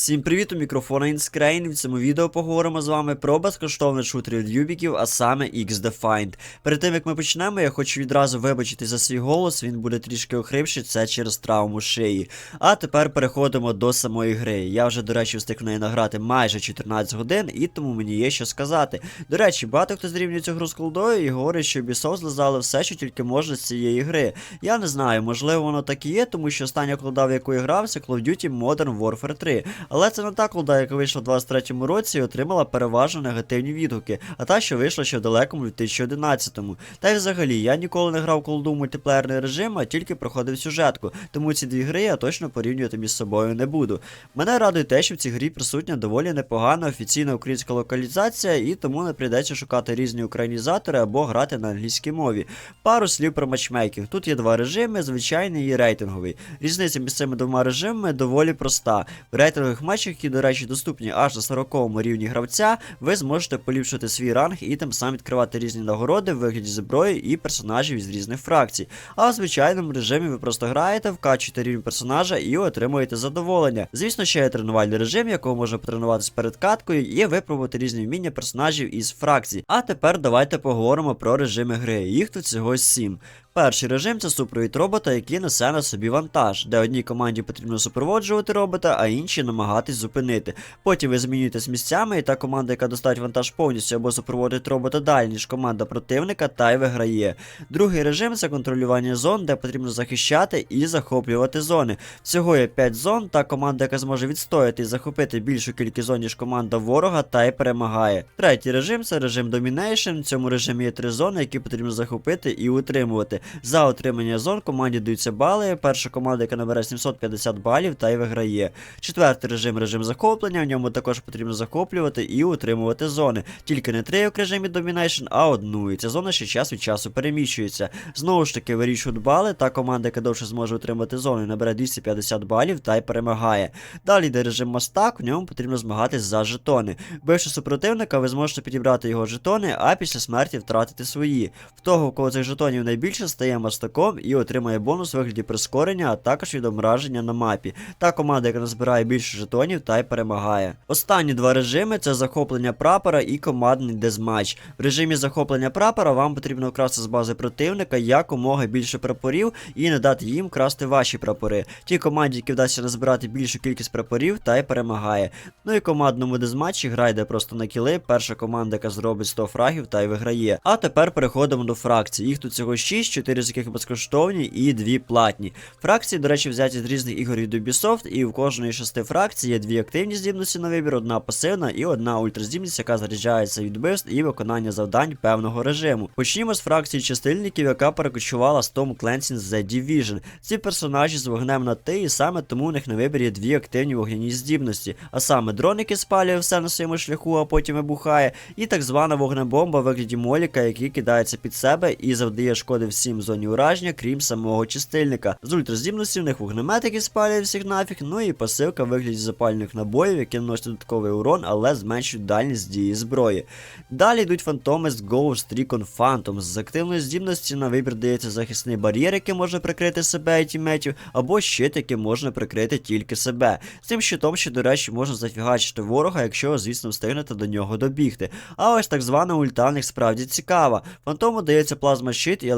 Всім привіт, у мікрофона Інскрейн. В цьому відео поговоримо з вами про безкоштовний шутер від Юбіків, а саме X-Defined. Перед тим як ми почнемо, я хочу відразу вибачити за свій голос, він буде трішки охрипший, це через травму шиї. А тепер переходимо до самої гри. Я вже, до речі, встиг в неї награти майже 14 годин, і тому мені є що сказати. До речі, багато хто зрівнює цю гру з колдою і говорить, що Ubisoft злизали все, що тільки можна з цієї гри. Я не знаю, можливо, воно так і є, тому що остання колда, в яку я грав, це Call of Duty Modern Warfare 3. Але це не та колда, яка вийшла в 23-му році і отримала переважно негативні відгуки, а та, що вийшла ще в далекому 2011-му. Та й взагалі, я ніколи не грав колду мультиплеєрний режим, а тільки проходив сюжетку, тому ці дві гри я точно порівнювати між собою не буду. Мене радує те, що в цій грі присутня доволі непогана офіційна українська локалізація, і тому не прийдеться шукати різні українізатори або грати на англійській мові. Пару слів про матчмейкінг. Тут є два режими, звичайний і рейтинговий. Різниця між цими двома режимами доволі проста. В рейтингових матчах, які, до речі, доступні аж на 40 рівні гравця, ви зможете поліпшити свій ранг і тим самим відкривати різні нагороди в вигляді зброї і персонажів із різних фракцій. А в звичайному режимі ви просто граєте, вкачуєте рівень персонажа і отримуєте задоволення. Звісно, ще є тренувальний режим, якого можна потренуватися перед каткою, і випробувати різні вміння персонажів із фракцій. А тепер давайте поговоримо про режими гри. Їх тут всього 7. Перший режим це супровід робота, який несе на собі вантаж, де одній команді потрібно супроводжувати робота, а іншій намагатись зупинити. Потім ви змінюєтесь місцями, і та команда, яка доставить вантаж повністю або супроводить робота далі, ніж команда противника, та й виграє. Другий режим це контролювання зон, де потрібно захищати і захоплювати зони. Всього є 5 зон, та команда, яка зможе відстояти і захопити більшу кількість зон, ніж команда ворога, та й перемагає. Третій режим це режим Domination. В цьому режимі є три зони, які потрібно захопити і утримувати. За отримання зон команді даються бали. Перша команда, яка набере 750 балів, та й виграє. Четвертий режим режим захоплення. В ньому також потрібно захоплювати і утримувати зони. Тільки не три, в режимі Domination, а одну. І ця зона ще час від часу переміщується. Знову ж таки, вирішують бали. Та команда, яка довше зможе утримати зону, набере 250 балів та й перемагає. Далі йде режим мастак, в ньому потрібно змагатись за жетони. Бивши супротивника, ви зможете підібрати його жетони, а після смерті втратити свої. В того, у кого цих жетонів найбільше, стає мастаком і отримає бонус у вигляді прискорення, а також відображення на мапі. Та команда, яка назбирає більше жетонів, та й перемагає. Останні два режими це захоплення прапора і командний дезматч. В режимі захоплення прапора вам потрібно вкрасти з бази противника якомога більше прапорів і не дати їм красти ваші прапори. Тій команді, які вдасться назбирати більшу кількість прапорів, та й перемагає. Ну і командному дезматчі грайде просто на кіли. Перша команда, яка зробить 100 фрагів, та й виграє. А тепер переходимо до фракцій. Їх тут всього 6, 4 з яких безкоштовні і 2 платні. Фракції, до речі, взяті з різних ігор від Ubisoft, і в кожної шести фракцій є дві активні здібності на вибір, одна пасивна і одна ультраздібність, яка заряджається від вбивств і виконання завдань певного режиму. Почнімо з фракції чистильників, яка перекочувала з Tom Clancy's The Division. Ці персонажі з вогнем на ти, і саме тому у них на вибір є дві активні вогняні здібності, а саме дрон, який спалює все на своєму шляху, а потім вибухає, і так звана вогнебомба в вигляді моліка, який кидається під себе і завдає шкоди всім в зоні ураження, крім самого чистильника. З ультраздібності в них вогнемет, який спалює всіх нафіг, ну і пасивка в вигляді запальних набоїв, які наносять додатковий урон, але зменшують дальність дії зброї. Далі йдуть фантоми з Ghost Recon Phantom. З активної здібності на вибір дається захисний бар'єр, який може прикрити себе і тімметів, або щит, який можна прикрити тільки себе. З цим щитом, ще, до речі, можна зафігачити ворога, якщо, звісно, встигнете до нього добігти. А ось так звана ульта в них справді цікава. Фантому дається плазма щит і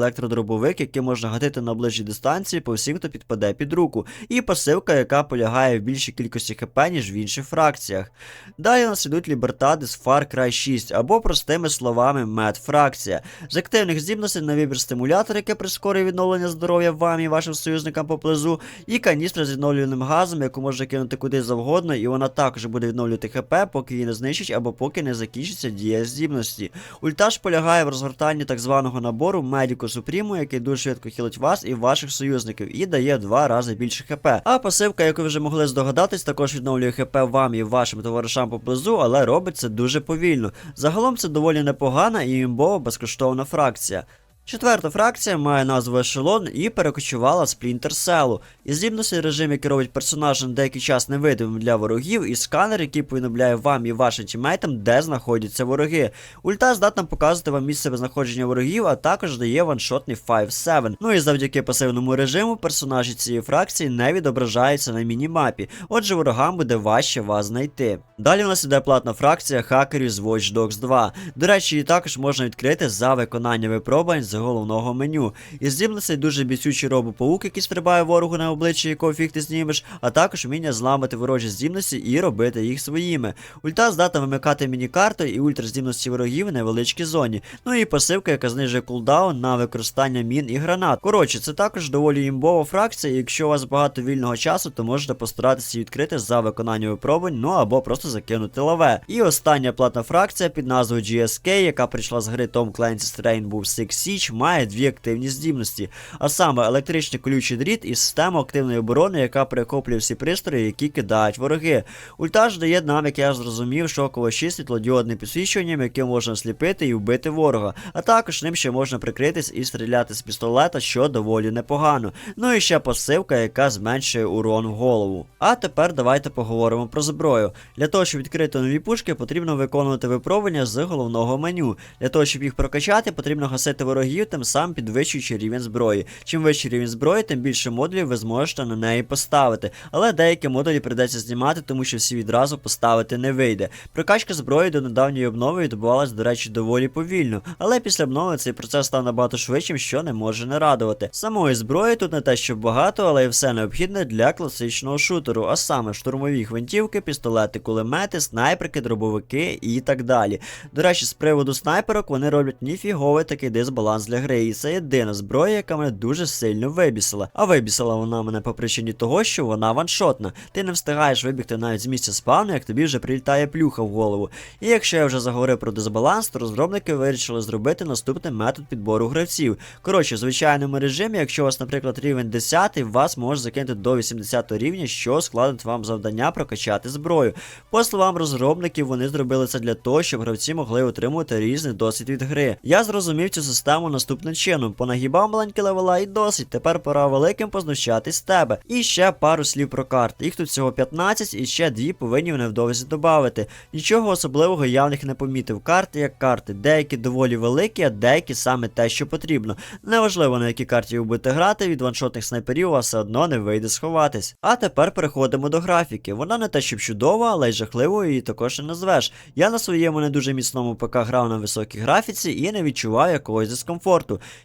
електродробовик, який можна гатити на ближчій дистанції по всім, хто підпаде під руку. І пасивка, яка полягає в більшій кількості хп, ніж в інших фракціях. Далі нас ідуть лібертади з Far Cry 6, або простими словами мед-фракція. З активних здібностей на вибір стимулятор, який прискорює відновлення здоров'я вам і вашим союзникам поблизу, і каністра з відновлюваним газом, яку можна кинути куди завгодно, і вона також буде відновлювати хп, поки її не знищить або поки не закінчиться дія здібності. Ульта ж полягає в розгортанні так званого набору Медіко Супріму, який дуже швидко хілить вас і ваших союзників, і дає два рази більше хп. А пасивка, яку ви вже могли здогадатись, також відновлює хп вам і вашим товаришам поблизу, але робить це дуже повільно. Загалом це доволі непогана і імбова безкоштовна фракція. Четверта фракція має назву Ешелон і перекочувала з Cell. І здібності режим, який робить персонажа на деякий час невидимим для ворогів, і сканер, який повідомляє вам і вашим тімейтам, де знаходяться вороги. Ульта здатна показувати вам місце знаходження ворогів, а також дає ваншотний 5-7. Ну і завдяки пасивному режиму персонажі цієї фракції не відображаються на мінімапі, отже ворогам буде важче вас знайти. Далі у нас іде платна фракція хакерів з Watch Dogs 2. До речі, її також можна відкрити за виконання випробувань головного меню. І здібностей дуже бісючий робопаук, який стрибає ворогу на обличчя, якого фіг ти знімеш, а також вміння зламати ворожі здібності і робити їх своїми. Ульта здатна вимикати міні-карту і ультраздібності ворогів в невеличкій зоні. Ну і пасивка, яка знижує кулдаун на використання мін і гранат. Коротше, це також доволі імбова фракція, і якщо у вас багато вільного часу, то можете постаратися відкрити за виконання випробувань, ну або просто закинути лаве. І остання платна фракція під назвою GSK, яка прийшла з гри Tom Clancy's Rainbow Six Siege, має дві активні здібності, а саме електричний колючий дріт і система активної оборони, яка перехоплює всі пристрої, які кидають вороги. Ульта ж дає нам, як я зрозумів, шоково 6 світлодіодним підсвічуванням, яким можна сліпити і вбити ворога. А також ним ще можна прикритись і стріляти з пістолета, що доволі непогано. Ну і ще пасивка, яка зменшує урон в голову. А тепер давайте поговоримо про зброю. Для того, щоб відкрити нові пушки, потрібно виконувати випробування з головного меню. Для того, щоб їх прокачати, потрібно гасити ворогів, тим самим підвищуючи рівень зброї. Чим вищий рівень зброї, тим більше модулів ви зможете на неї поставити. Але деякі модулі прийдеться знімати, тому що всі відразу поставити не вийде. Прокачка зброї до недавньої обнови відбувалась, до речі, доволі повільно. Але після обнови цей процес став набагато швидшим, що не може не радувати. Самої зброї тут не те, що багато, але й все необхідне для класичного шутеру, а саме штурмові гвинтівки, пістолети, кулемети, снайперки, дробовики і так далі. До речі, з приводу снайперок вони роблять ніфіговий такий дисбаланс для гри, і це єдина зброя, яка мене дуже сильно вибісила. А вибісила вона мене по причині того, що вона ваншотна. Ти не встигаєш вибігти навіть з місця спавну, як тобі вже прилітає плюха в голову. І якщо я вже заговорив про дисбаланс, то розробники вирішили зробити наступний метод підбору гравців. Коротше, в звичайному режимі, якщо у вас, наприклад, рівень 10, вас може закинути до 80 рівня, що складить вам завдання прокачати зброю. По словам розробників, вони зробили це для того, щоб гравці могли отримувати різний досвід від гри. Я зрозумів цю систему наступним чином: понагибав маленькі левела і досить. Тепер пора великим познущатись з тебе. І ще пару слів про карти. Їх тут всього 15 і ще дві повинні невдовзі додати. Нічого особливого я в них не помітив. Карти як карти, деякі доволі великі, а деякі саме те, що потрібно. Неважливо на якій карті ви будете грати, від ваншотних снайперів у вас все одно не вийде сховатись. А тепер переходимо до графіки. Вона не те, щоб чудова, але й жахливою її також не назвеш. Я на своєму не дуже міцному ПК грав на високій графіці і не відчував якогось дискомфорту.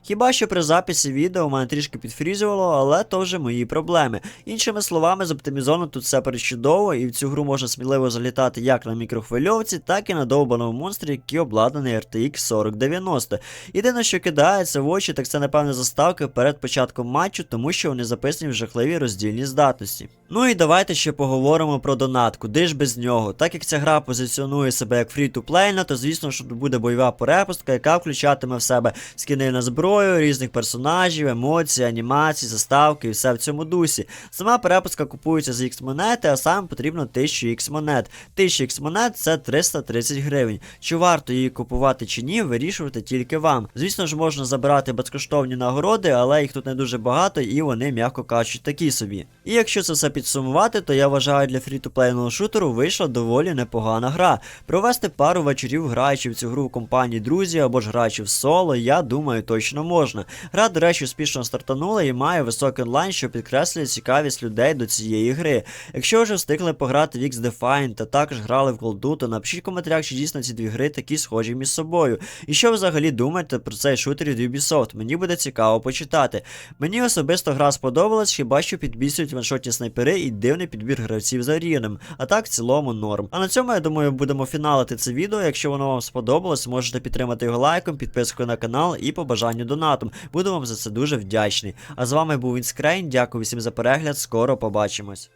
Хіба що при записі відео мене трішки підфрізувало, але то вже мої проблеми. Іншими словами, з оптимізону тут все перечудово, і в цю гру можна сміливо залітати як на мікрохвильовці, так і на довбаному монстрі, який обладнаний RTX 4090. Єдине, що кидається в очі, так це напевне заставки перед початком матчу, тому що вони записані в жахливій роздільній здатності. Ну і давайте ще поговоримо про донат, куди ж без нього. Так як ця гра позиціонує себе як фрі-ту-плейна, то звісно, що тут буде бойова перепустка, яка включатиме в себе скини на зброю, різних персонажів, емоції, анімації, заставки і все в цьому дусі. Сама перепустка купується за X монети, а саме потрібно 1000 X монет. 1000 X монет це 330 гривень. Чи варто її купувати чи ні, вирішувати тільки вам. Звісно ж, можна забирати безкоштовні нагороди, але їх тут не дуже багато і вони, м'яко кажучи, такі собі. І якщо це все підсумувати, то я вважаю для фрі-то-плейного шутеру вийшла доволі непогана гра. Провести пару вечорів, граючи в цю гру в компанії друзі або ж граючи в соло, я думаю, точно можна. Гра, до речі, успішно стартанула і має високий онлайн, що підкреслює цікавість людей до цієї гри. Якщо вже встигли пограти в X-Define та також грали в голду, то напишіть в коментарях, чи дійсно ці дві гри такі схожі між собою. І що ви взагалі думаєте про цей шутер від Ubisoft? Мені буде цікаво почитати. Мені особисто гра сподобалась, хіба що підбісують ваншотні снайпери і дивний підбір гравців за рівнем. А так в цілому норм. А на цьому я думаю будемо фіналити це відео. Якщо воно вам сподобалось, можете підтримати його лайком, підпискою на канал і по бажанню донатом. Буду вам за це дуже вдячний. А з вами був Інскрейн. Дякую всім за перегляд. Скоро побачимось.